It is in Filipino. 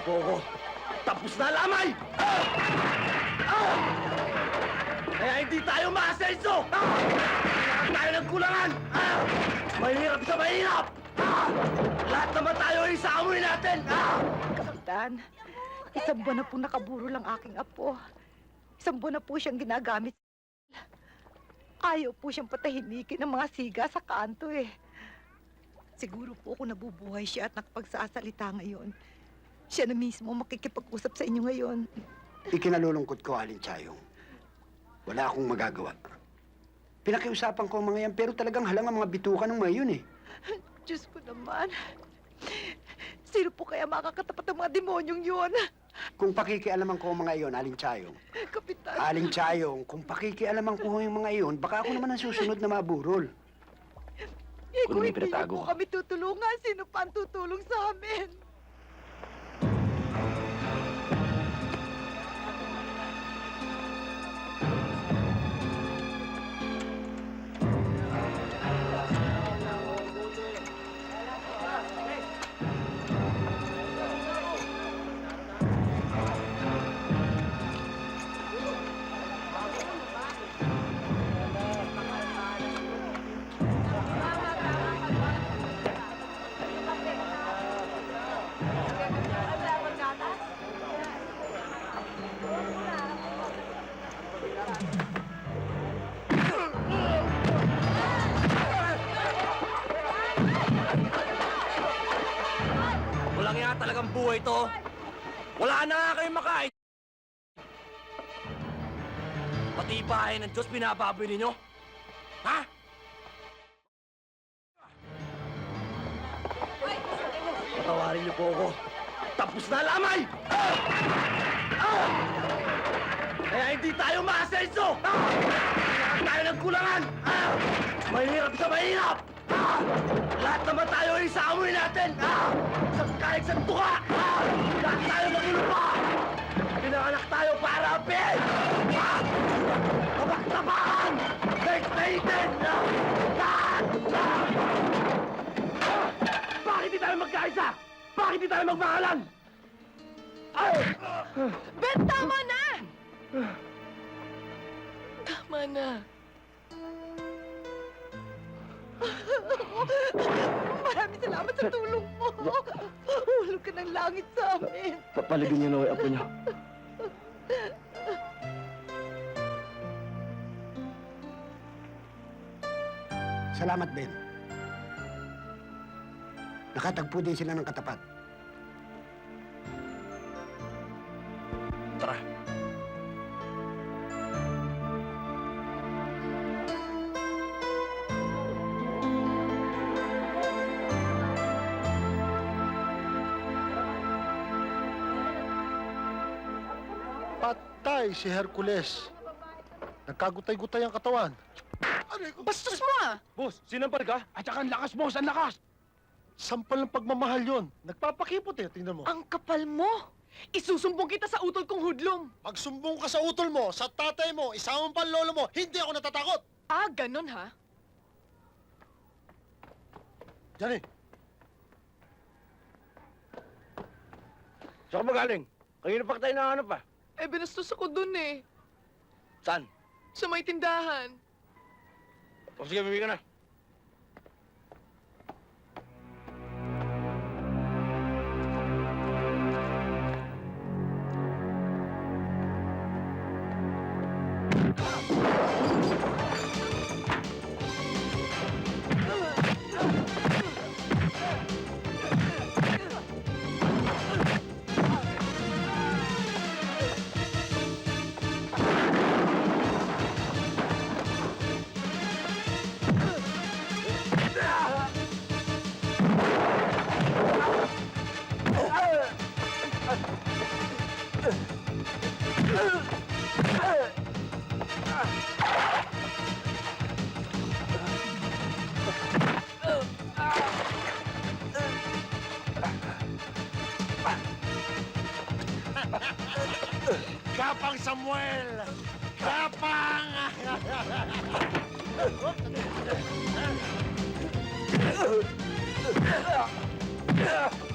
niyo po ako. Tapos na lamay! Ah! Ah! Kaya hindi tayo maasenso! Ah! Lahat tayo ng kulangan! Ah! Mahirap sa mahirap! Ah! Lahat naman tayo ay sa amoy natin! Ah! Kapitan, isang buwan na pong nakaburo lang aking apo. Isang buwan na po siyang ginagamit. Ayaw po siyang patahimikin ng mga siga sa kanto eh. Siguro po kung nabubuhay siya at nakapagsasalita ngayon, siya na mismo makikipag-usap sa inyo ngayon. Ikinalulungkot ko, Alin Chayong. Wala akong magagawa. Pinakiusapan ko ang mga yan, pero talagang halang ang mga bituka ng mga yun eh. Diyos ko naman. Sino po kaya makakatapat ng mga demonyong yun? Kung pakikialaman ko ang mga iyon, Aling Chayong. Kapitan. Aling Chayong, kung pakikialaman ko yung mga iyon, baka ako naman ang susunod na maburol. eh, Kung kung may hindi niyo pinatago po ka. kami tutulungan, sino pa ang tutulong sa amin? Talagang buhay to. Wala na nga kayong makain. Pati bahay ng Diyos binababoy ninyo. Ha? Patawarin niyo po ako. Tapos na lamay! Ah! Kaya hindi tayo maasenso! Ah! Lahat tayo ng kulangan! Ah! Mahirap sa mahirap! Ah! Lahat naman tayo ay sa amoy natin! Ah! Sa kahit sa tuka! Ah! Lahat tayo magulupa! Pinanganak tayo para apin! Ah! Tabak-tabakan! Daig-daitin! Ah! Lahat! Ah! Ah! Bakit di tayo magkaisa? Bakit di tayo magmahalan? Ay! Ben, tama na! Tama na. Tulong mo. Hulog ka ng langit sa amin. Papalagin niyo na yung apo niyo. Salamat, Ben. Nakatagpo din sila ng katapat. Tara. Patay si Hercules. Nagkagutay-gutay ang katawan. Bastos mo ah! Boss, sinampal ka? At saka ang lakas, boss, ang lakas! Sampal ng pagmamahal yon. Nagpapakipot eh, tingnan mo. Ang kapal mo! Isusumbong kita sa utol kong hudlom! Magsumbong ka sa utol mo, sa tatay mo, isamang pa lolo mo, hindi ako natatakot. Ah, ganun ha? Diyan eh. Saan ka magaling? Kanina pa tayo nahanap pa. Eh, binastos ako dun eh. Saan? Sa may tindahan. O sige, bibigyan na. Kapang Samuel! Kapang!